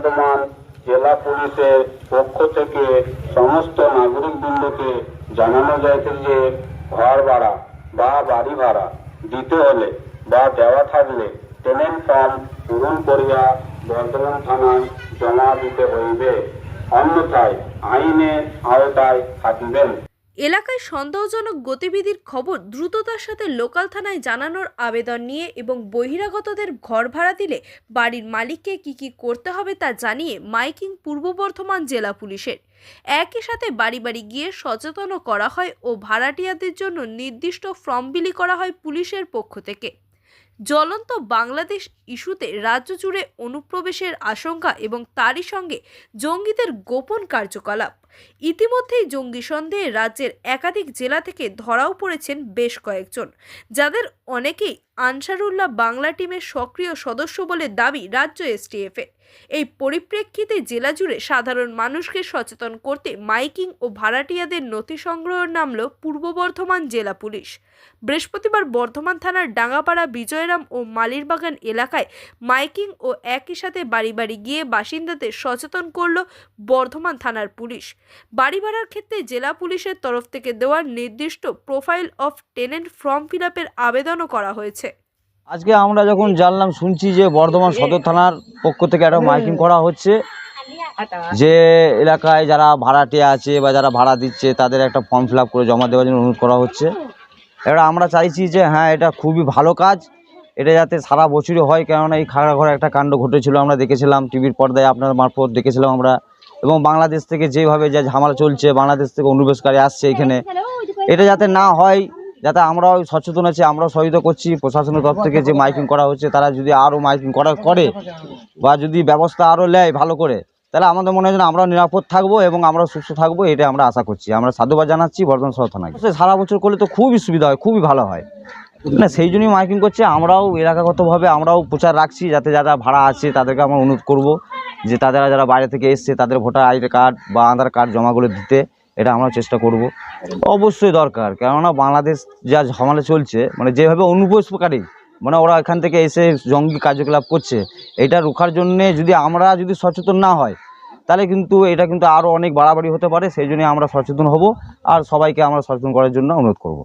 বর্ধমান জেলা পুলিশের পক্ষ থেকে সমস্ত নাগরিকবৃন্দকে জানানো যাইতে যে ঘর ভাড়া বা বাড়ি ভাড়া দিতে হলে বা দেওয়া থাকলে টেনেন্ট ফর্ম পূরণ করিয়া বর্ধমান থানায় জমা দিতে হইবে। অন্যথায় আইনের আওতায় থাকিবেন। এলাকায় সন্দেহজনক গতিবিধির খবর দ্রুততার সাথে লোকাল থানায় জানানোর আবেদন নিয়ে এবং বহিরাগতদের ঘর ভাড়া দিলে বাড়ির মালিককে কি কি করতে হবে তা জানিয়ে মাইকিং পূর্ব বর্ধমান জেলা পুলিশের। একই সাথে বাড়ি বাড়ি গিয়ে সচেতনও করা হয় ও ভাড়াটিয়াদের জন্য নির্দিষ্ট ফর্ম বিলি করা হয় পুলিশের পক্ষ থেকে। জ্বলন্ত বাংলাদেশ ইস্যুতে রাজ্য জুড়ে অনুপ্রবেশের আশঙ্কা এবং তারই সঙ্গে জঙ্গিদের গোপন কার্যকলাপ। ইতিমধ্যেই জঙ্গি সন্দেহে রাজ্যের একাধিক জেলা থেকে ধরাও পড়েছেন বেশ কয়েকজন, যাদের অনেকেই আনসারুল্লাহ বাংলা টিমের সক্রিয় সদস্য বলে দাবি রাজ্য এসটিএফের এই পরিপ্রেক্ষিতে জেলা জুড়ে সাধারণ মানুষকে সচেতন করতে মাইকিং ও ভাড়াটিয়াদের নথি সংগ্রহ নামল পূর্ব বর্ধমান জেলা পুলিশ। বৃহস্পতিবার বর্ধমান থানার ডাঙ্গাপাড়া বিজয়রাম ও মালিরবাগান এলাকায় মাইকিং ও একই সাথে বাড়ি বাড়ি গিয়ে বাসিন্দাদের সচেতন করল বর্ধমান থানার পুলিশ। বাড়ি ভাড়ার ক্ষেত্রে জেলা পুলিশের তরফ থেকে দেওয়া নির্দিষ্ট profile of tenant form fill আপের আবেদনও করা হয়েছে। আজকে আমরা যখন জানলাম, শুনছি যে বর্ধমান সদর থানার পক্ষ থেকে একটা মাইকিং করা হচ্ছে যে এলাকায় যারা ভাড়াটে আছে বা যারা ভাড়া দিচ্ছে, তাদের একটা ফর্ম ফিল করে জমা দেওয়ার জন্য অনুরোধ করা হচ্ছে। এবার আমরা চাইছি যে হ্যাঁ এটা খুবই ভালো কাজ। এটা যাতে সারা বছরই হয়, কেননা এই খাগড়া ঘরে একটা কাণ্ড ঘটেছিল, আমরা দেখেছিলাম, টিভির পর্দায় আপনার মারফত দেখেছিলাম আমরা। এবং বাংলাদেশ থেকে যেভাবে যা ঝামেলা চলছে, বাংলাদেশ থেকে অনুপ্রবেশকারী আসছে এখানে, এটা যাতে না হয়, যাতে আমরাও সচেতন আছি, আমরাও সহযোগিতা করছি। প্রশাসনের তরফ থেকে যে মাইকিং করা হচ্ছে, তারা যদি আরও মাইকিং করা করে বা যদি ব্যবস্থা আরও নেয় ভালো করে, তাহলে আমাদের মনে হয় যেন আমরাও নিরাপদ থাকব এবং আমরা সুস্থ থাকব এটা আমরা আশা করছি। আমরা সাধুবাদ জানাচ্ছি, বর্ধমান শহর থানায়। সারা বছর করলে তো খুবই সুবিধা হয়, খুবই ভালো হয়। না, সেই জন্যই মাইকিং করছে, আমরাও এলাকাগতভাবে আমরাও প্রচার রাখছি, যাতে যারা ভাড়া আছে তাদেরকে আমরা অনুরোধ করব। যে তারা যারা বাইরে থেকে এসছে, তাদের ভোটার আইডি কার্ড বা আধার কার্ড জমাগুলো দিতে, এটা আমরা চেষ্টা করব। অবশ্যই দরকার, কেননা বাংলাদেশ যা ঝামেলা চলছে মানে যেভাবে অনুপ্রবেশকারী মানে ওরা এখান থেকে এসে জঙ্গি কার্যকলাপ করছে, এটা রোখার জন্যে যদি আমরা যদি সচেতন না হয়, তাহলে কিন্তু এটা কিন্তু আরও অনেক বাড়াবাড়ি হতে পারে, সেই জন্য আমরা সচেতন হব, আর সবাইকে আমরা সচেতন করার জন্য অনুরোধ করব।